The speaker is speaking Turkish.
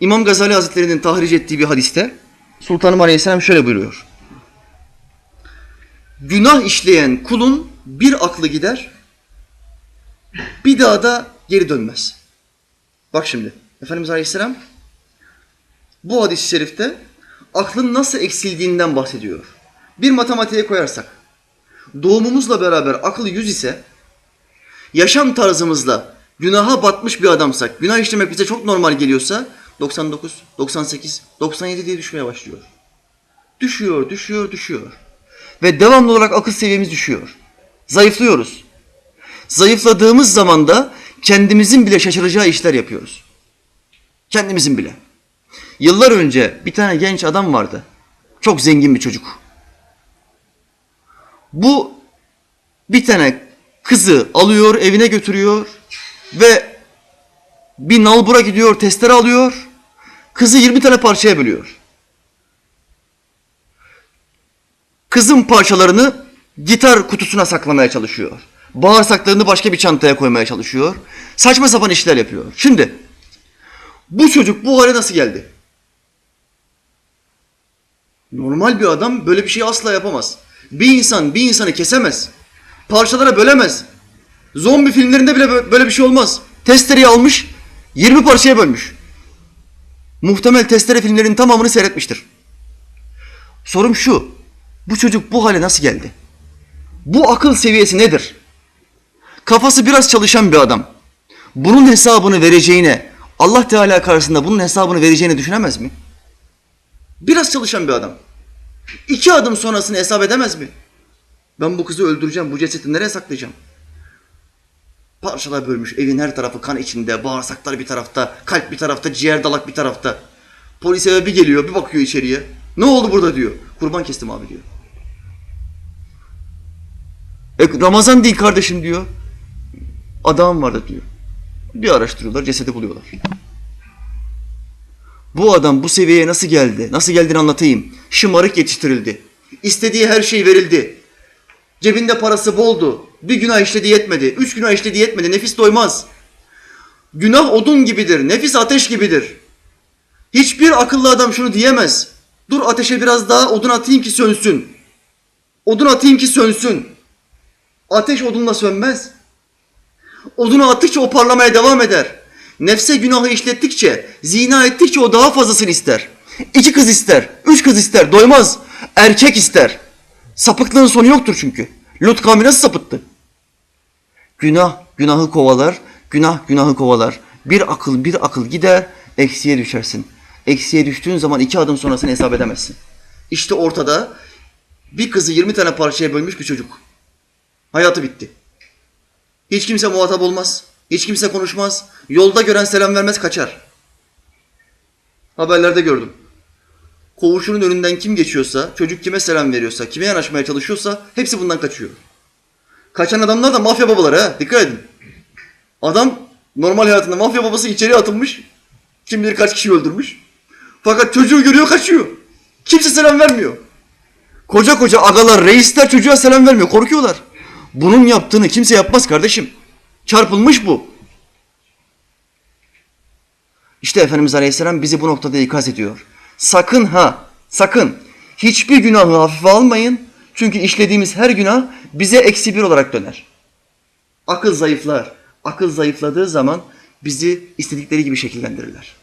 İmam Gazali Hazretleri'nin tahric ettiği bir hadiste Sultanım Aleyhisselam şöyle buyuruyor. Günah işleyen kulun bir aklı gider, bir daha da geri dönmez. Bak şimdi, Efendimiz Aleyhisselam bu hadis-i şerifte aklın nasıl eksildiğinden bahsediyor. Bir matematiğe koyarsak, doğumumuzla beraber akıl 100 ise, yaşam tarzımızla günaha batmış bir adamsak, günah işlemek bize çok normal geliyorsa 99, 98, 97 diye düşmeye başlıyor. Düşüyor, düşüyor, düşüyor. Ve devamlı olarak akıl seviyemiz düşüyor. Zayıflıyoruz. Zayıfladığımız zaman da kendimizin bile şaşıracağı işler yapıyoruz. Kendimizin bile. Yıllar önce bir tane genç adam vardı. Çok zengin bir çocuk. Bu bir tane kızı alıyor, evine götürüyor ve bir nalbura gidiyor, testere alıyor. Kızı 20 tane parçaya bölüyor. Kızın parçalarını gitar kutusuna saklamaya çalışıyor. Bağırsaklarını başka bir çantaya koymaya çalışıyor. Saçma sapan işler yapıyor. Şimdi bu çocuk bu hale nasıl geldi? Normal bir adam böyle bir şeyi asla yapamaz. Bir insan bir insanı kesemez. Parçalara bölemez. Zombi filmlerinde bile bö- böyle bir şey olmaz. Testereyi almış, 20 parçaya bölmüş. Muhtemel testere filmlerinin tamamını seyretmiştir. Sorum şu, bu çocuk bu hale nasıl geldi? Bu akıl seviyesi nedir? Kafası biraz çalışan bir adam. Bunun hesabını vereceğine, Allah Teala karşısında bunun hesabını vereceğini düşünemez mi? Biraz çalışan bir adam. İki adım sonrasını hesap edemez mi? Ben bu kızı öldüreceğim, bu cesedi nereye saklayacağım? Parçalar bölmüş, evin her tarafı kan içinde, bağırsaklar bir tarafta, kalp bir tarafta, ciğer dalak bir tarafta. Polis eve bir geliyor, bir bakıyor içeriye. Ne oldu burada diyor. Kurban kestim abi diyor. E, Ramazan değil kardeşim diyor. Adam vardı diyor. Bir araştırıyorlar, cesedi buluyorlar. Bu adam bu seviyeye nasıl geldi? Nasıl geldiğini anlatayım. Şımarık yetiştirildi. İstediği her şey verildi. Cebinde parası boldu. Bir günah işledi yetmedi. Üç günah işledi yetmedi. Nefis doymaz. Günah odun gibidir. Nefis ateş gibidir. Hiçbir akıllı adam şunu diyemez. Dur ateşe biraz daha odun atayım ki sönsün. Odun atayım ki sönsün. Ateş odunla sönmez. Odunu attıkça o parlamaya devam eder. Nefse günahı işlettikçe, zina ettikçe o daha fazlasını ister. İki kız ister, üç kız ister, doymaz. Erkek ister. Sapıklığın sonu yoktur çünkü. Lut kavmi nasıl sapıttı? Günah günahı kovalar, günah günahı kovalar. Bir akıl bir akıl gider, eksiye düşersin. Eksiye düştüğün zaman iki adım sonrasını hesap edemezsin. İşte ortada bir kızı 20 tane parçaya bölmüş bir çocuk. Hayatı bitti. Hiç kimse muhatap olmaz. Hiç kimse konuşmaz. Yolda gören selam vermez kaçar. Haberlerde gördüm. Koğuşunun önünden kim geçiyorsa, çocuk kime selam veriyorsa, kime yanaşmaya çalışıyorsa hepsi bundan kaçıyor. Kaçan adamlar da mafya babaları ha. Dikkat edin. Adam normal hayatında mafya babası içeriye atılmış. Kim bilir kaç kişi öldürmüş. Fakat çocuğu görüyor kaçıyor. Kimse selam vermiyor. Koca koca agalar, reisler çocuğa selam vermiyor. Korkuyorlar. Bunun yaptığını kimse yapmaz kardeşim. Çarpılmış bu. İşte Efendimiz Aleyhisselam bizi bu noktada ikaz ediyor. Sakın ha, sakın hiçbir günahı hafife almayın. Çünkü işlediğimiz her günah bize eksi bir olarak döner. Akıl zayıflar. Akıl zayıfladığı zaman bizi istedikleri gibi şekillendirirler.